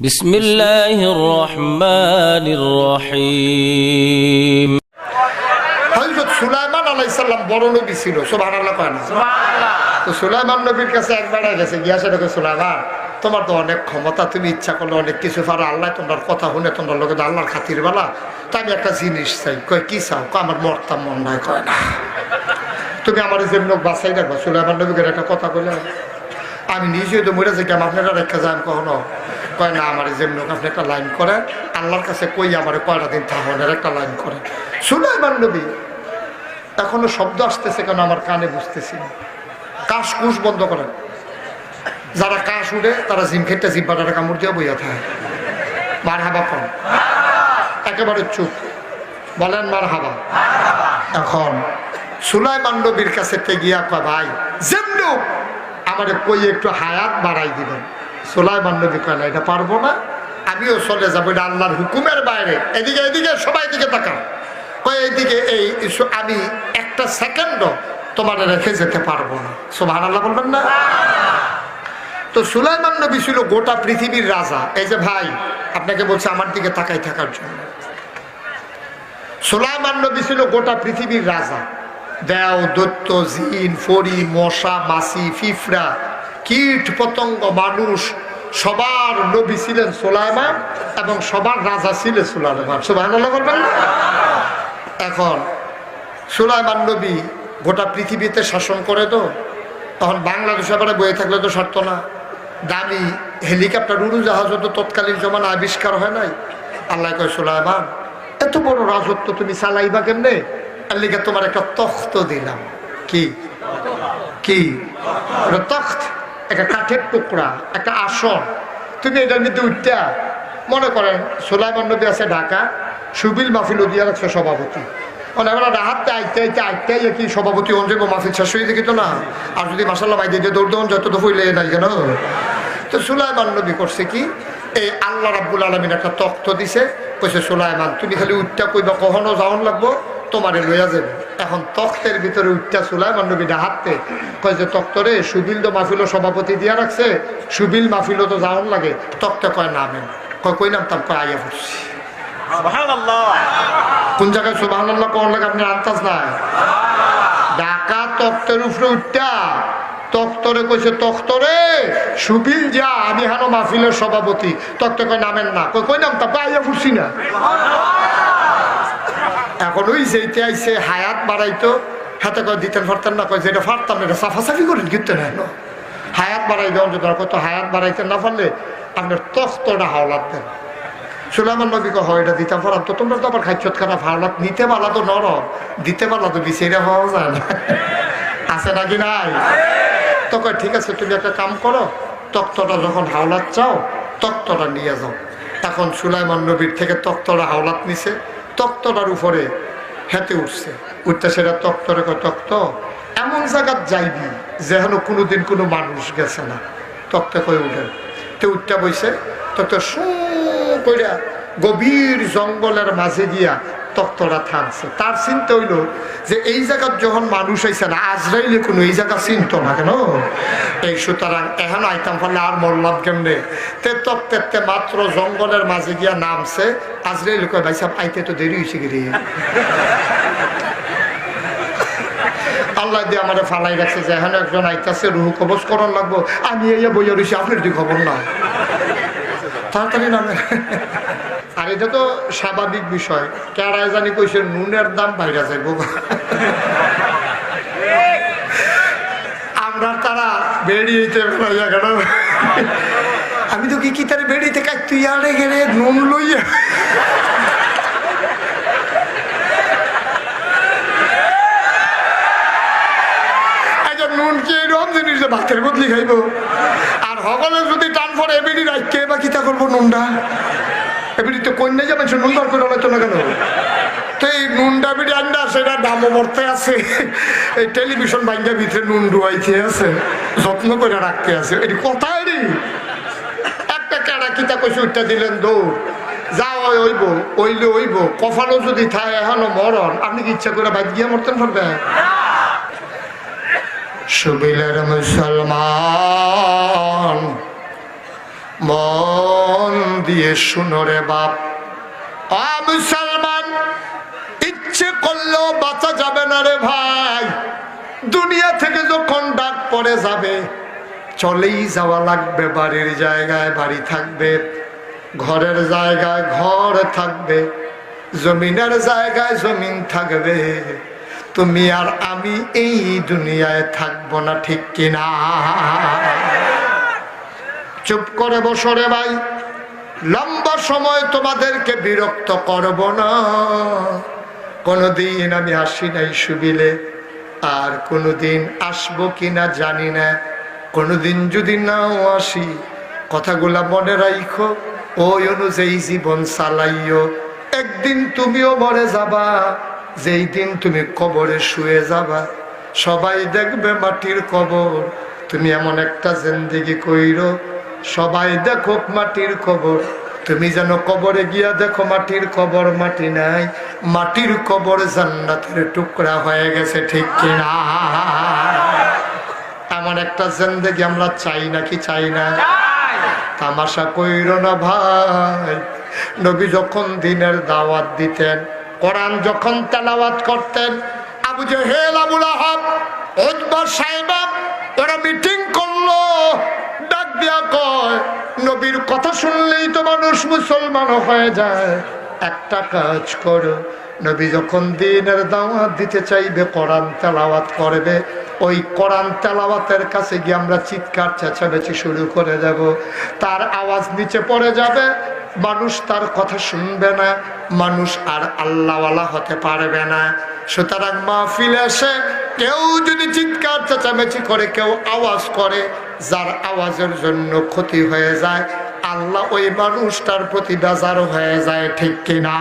بسم الله الرحمن الرحيم হযরত সুলাইমান আলাইসাল্লাম বড় নবী ছিল সুবহানাল্লাহ কয় না তো সুলাইমান নবীর কাছে একবার গেছে গিয়া সেটা সুলাইমান তোমার তো অনেক ক্ষমতা তুমি ইচ্ছা করলে অনেক কিছু পারো আল্লাহ তোমার কথা শুনে তোমার লোকে আল্লাহর খাতির বেলা তো আমি একটা জিনিস চাই কয় কি চাও কয় আমার মরতাম মন নয় কয় না তুমি আমার যেমন বাসাই রাখবা সুলাইমান নবীকে একটা কথা কইলে আমি নিজেও তো মরে যাই কেমন আপনারা রেখা যান কখনো কয়, না, আমার যেমন আপনি একটা লাইন করেন, আল্লাহর কাছে কই আমার কয়টা দিন থাহনের একটা লাইন করেন। সুলাইমান নবী, এখনও শব্দ আসতেছে কেন আমার কানে বুঝতেছি না। কাশ কুশ বন্ধ করেন। যারা কাশ উঠে তারা জিম খেতে জিব্বাটারে কামড় দিয়ে বইয়া থাকে। মার হাবা কন একেবারে চুপ। বলেন মার হাবা এখন সুলাইমান নবীর কাছে গিয়া কয়, ভাই, যেমন আমার কই একটু হায়াত বাড়াই দিবেন। সুলাইমান নবী কয় না, এটা পারব না, আমিও চলে যাব, এটা আল্লাহর হুকুমের বাইরে। এদিকে এদিকে, সবাই দিকে তাকাও। কয়, এইদিকে এই আমি একটা সেকেন্ডও তোমার রেখে যেতে পারব না। সোভান আল্লাহ বলবেন না? তো সুলাইমান নবী ছিল গোটা পৃথিবীর রাজা। এই যে ভাই, আপনাকে বলছে আমার দিকে তাকাই থাকার জন্য। সুলাইমান নবী ছিল গোটা পৃথিবীর রাজা। দেও দত্ত জিন, ফড়ি, মশা মাসি ফিফরা, কীট, পতঙ্গ, মানুষ সবার নবী ছিলেন সুলাইমান এবং সবার রাজা ছিলেন সুলাইমান। সুবাহ বলবেন এখন সুলাইমান নবী গোটা পৃথিবীতে শাসন করে তো, তখন বাংলাদেশে আবার বয়ে থাকলে তো সারত না। দামি হেলিকপ্টার উড়োজাহাজও তো তৎকালীন জমানা আবিষ্কার হয় নাই। আল্লাহ কয়, সুলাইমান, এত বড় রাজত্ব তুমি চালাইবা কেমনে? আর লিখে তোমার একটা তখ্ত দিলাম। কি? কি? তখ্ত। একটা কাঠের টুকরা, একটা আসন। তুমি এটার মধ্যে উঠতা, মনে করেন সোলাইমান নদী আছে ঢাকা, সুবিল মাহফিল উদিয়া রাখছে সভাপতি। মানে আমরা হাতে আইতে আইতে আইতে আইয়া কি সভাপতি যাব মাহফিল শেষ হয়ে দেখি তো না। আর যদি মাসাল্লাহ ভাই দিয়ে দৌড় দেওয়ান যত তো হইলে নাই কেন? তো সুলাইমান নবী করছে কি? এই আল্লাহ রাব্বুল আলমিন একটা তক্ত দিছে, কইছে, সুলাইমান, তুমি খালি উঠটা কইবা, কখনো যাওয়ান লাগবো তোমারে লইয়া যাবে এখন তক্তের ভিতরে উঠটা সুলাইমান নবী হাতে কয় যে তক্তরে সুবিল তো মাহফিল সভাপতি দিয়া রাখছে সুবিল মাহফিলও তো যাওয়ার লাগে। তক্তে কয় নামেন কয় কই নাম তার কয় আইয়া পড়ছি। কোন জায়গায় সুবাহ কোন লাগে আপনি আন্তাজ নাই। ঢাকা তক্তের উপরে উঠটা তক্তরে কইছে তক্তরে সুবিল যা আমি হানো মাহফিলের সভাপতি। তক্ত কয় নামেন না। কই কই নাম তা আইয়া ফুরছি না। এখন ওই যেতে আইসে হায়াত বাড়াইতো হাতে কয়, দিতেন ফারতেন না কয় যেটা ফারতাম এটা সাফাসাফি করেন কিন্তু না? হায়াত বাড়াই দেওয়ার জন্য কত হায়াত বাড়াইতে না পারলে আপনার তখ্তটা হাওলাত দেন। সুলাইমান নবীকে হয়, এটা দিতে পারাম তো তোমরা তো আবার খাইছত খারাপ হাওলাত নিতে পারলা তো নরম দিতে পারলা তো বিছেরে পাওয়া যায় না। আছে নাকি নাই? তো কয়, ঠিক আছে, তুমি একটা কাম করো, তক্তটা যখন হাওলাত চাও, তক্তটা নিয়ে যাও। এখন সুলাইমান নবীর থেকে তক্তটা হাওলাত নিছে। তক্তটার উপরে হেঁটে উঠছে। উঠতে সেটা তক্তরে তক্ত, এমন জায়গার যাইবি যেন কোনোদিন কোনো মানুষ গেছে না। তক্তে কয়ে, উঠে। তো উঠতে বইছে তক্ত সু কইরা গভীর জঙ্গলের মাঝে গিয়া তক্তরা থামছে। তার চিন্তা হইল যে এই জায়গার যখন মানুষ আইছে না, আজরাইলে কোনো এই জায়গা চিনত না কেন? এই সুতরাং এখন আইতাম ফলে আর মরলাম কেমনে? তে তক্তেতে মাত্র জঙ্গলের মাঝে গিয়া নামছে। আজরাইল কয়, ভাই সাহেব, আইতে তো দেরি হয়েছে গিয়ে আল্লাহ দিয়ে ফালাই রাখছে যে এখন একজন আইতাছে, রুহু কবচ করন লাগবো। আমি এই বইয়া রয়েছি আপনার দিকে খবর না তাড়াতাড়ি নামে। এটা তো স্বাভাবিক বিষয়। কেড়ায় জানি কইছে, নুনের দাম বাইরে যাইব। আমরা তারা বেরিয়েতে আমি তো কি কি তার বেরিয়েতে কাজ তুই আরে গেলে নুন লইয়া। এই নুন যে ভাতের বদলি খাইব? আর সকলে যদি টান পরে এবিডি রাখতে বা কিতা করব নুনটা। এবিডি কন্যা যাবেন? সে নুন দর করে হয়তো না কেন? তো এই নুনটা বিডি আন্ডা, সেটা দামও মরতে আছে। এই টেলিভিশন বাইঙ্গা ভিতরে নুন ডুয়াইতে আছে? যত্ন করে রাখতে আছে। এটি কোথায় রে একটা কেডা কিতা কইছে, উঠতে দিলেন দৌড়। যা মরণ। দিয়ে শুনো রে বাপ। মুসলমান, ইচ্ছে করলেও বাঁচা যাবে না রে ভাই। দুনিয়া থেকে যখন ডাক পড়ে যাবে, চলেই যাওয়া লাগবে বাড়ির জায়গায়, বাড়ি থাকবে, ঘরের জায়গায় ঘর থাকবে, জমিনের জায়গায় জমিন থাকবে। তুমি আর আমি এই দুনিয়ায় থাকব না, ঠিক কিনা? চুপ করে বসরে ভাই। লম্বা সময় তোমাদেরকে বিরক্ত করব না। কোনোদিন আমি আসি নাই সুবিলে, আর কোনোদিন আসব কিনা জানি না। কোনোদিন যদি নাও আসি, কথাগুলা মনে রাখো ওই অনুযায়ী জীবন চালাইও। একদিন তুমিও মরে যাবা, যেই দিন তুমি কবরে শুয়ে যাবা। সবাই দেখবে মাটির কবর, তুমি এমন একটা জিন্দিগি কইরো সবাই দেখো মাটির খবর। তুমি যেন কবরে গিয়া দেখো মাটির খবর, মাটি নাই। মাটির কবর জান্নাতের টুকরা হয়ে গেছে, ঠিক কিনা? এমন একটা জিন্দেগি আমরা চাই নাকি চাই না? তামাশা কইর না ভাই। নবী যখন দিনের দাওয়াত দিতেন, কোরআন যখন তেলাওয়াত করতেন, আবু জেহেল, আবুল আহাব ওজবা সাহেবা, ওরা মিটিং করল। দিয়া কয়, নবীর কথা শুনলেই তো মানুষ মুসলমান হয়ে যায়। একটা কাজ করো, নবী যখন দিনের দাওয়াত দিতে চাইবে, কোরআন তেলাওয়াত করবে, ওই কোরআন তেলাওয়াতের কাছে গিয়ে আমরা চিৎকার চেঁচামেচি শুরু করে যাব তার আওয়াজ নিচে পড়ে যাবে, মানুষ তার কথা শুনবে না, মানুষ আর আল্লাহওয়ালা হতে পারবে না। সুতরাং মাহফিলে এসে কেউ যদি চিৎকার চেঁচামেচি করে, কেউ আওয়াজ করে যার আওয়াজের জন্য ক্ষতি হয়ে যায়, আল্লাহ ওই মানুষটার প্রতি বেজারও হয়ে যায়, ঠিক কিনা?